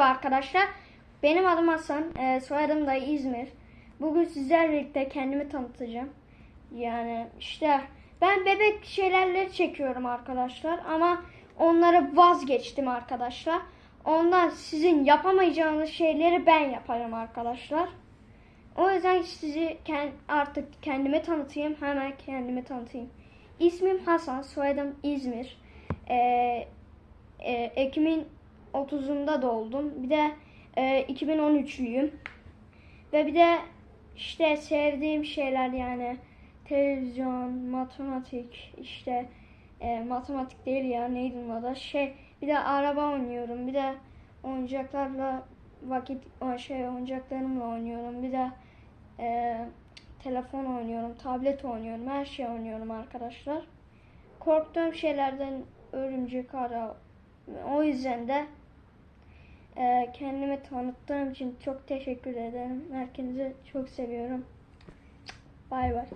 Merhaba arkadaşlar. Benim adım Hasan. Ee, soyadım da İzmir. Bugün sizlerle birlikte kendimi tanıtacağım. Yani işte ben bebek şeylerleri çekiyorum arkadaşlar. Ama onları vazgeçtim arkadaşlar. Ondan sizin yapamayacağınız şeyleri ben yaparım arkadaşlar. O yüzden sizi ken- artık kendimi tanıtayım. Hemen kendimi tanıtayım. İsmim Hasan, soyadım İzmir. Ee, e, Ekim'in 30'unda doğdum. Bir de e, 2013'lüyüm. Ve bir de işte sevdiğim şeyler yani televizyon, matematik, işte e, matematik değil ya neydi onun adı şey bir de araba oynuyorum. Bir de oyuncaklarla vakit şey oyuncaklarımla oynuyorum. Bir de e, telefon oynuyorum, tablet oynuyorum, her şey oynuyorum arkadaşlar. Korktuğum şeylerden örümcek ara. O yüzden de e, kendimi tanıttığım için çok teşekkür ederim. Herkese çok seviyorum. Bay bay.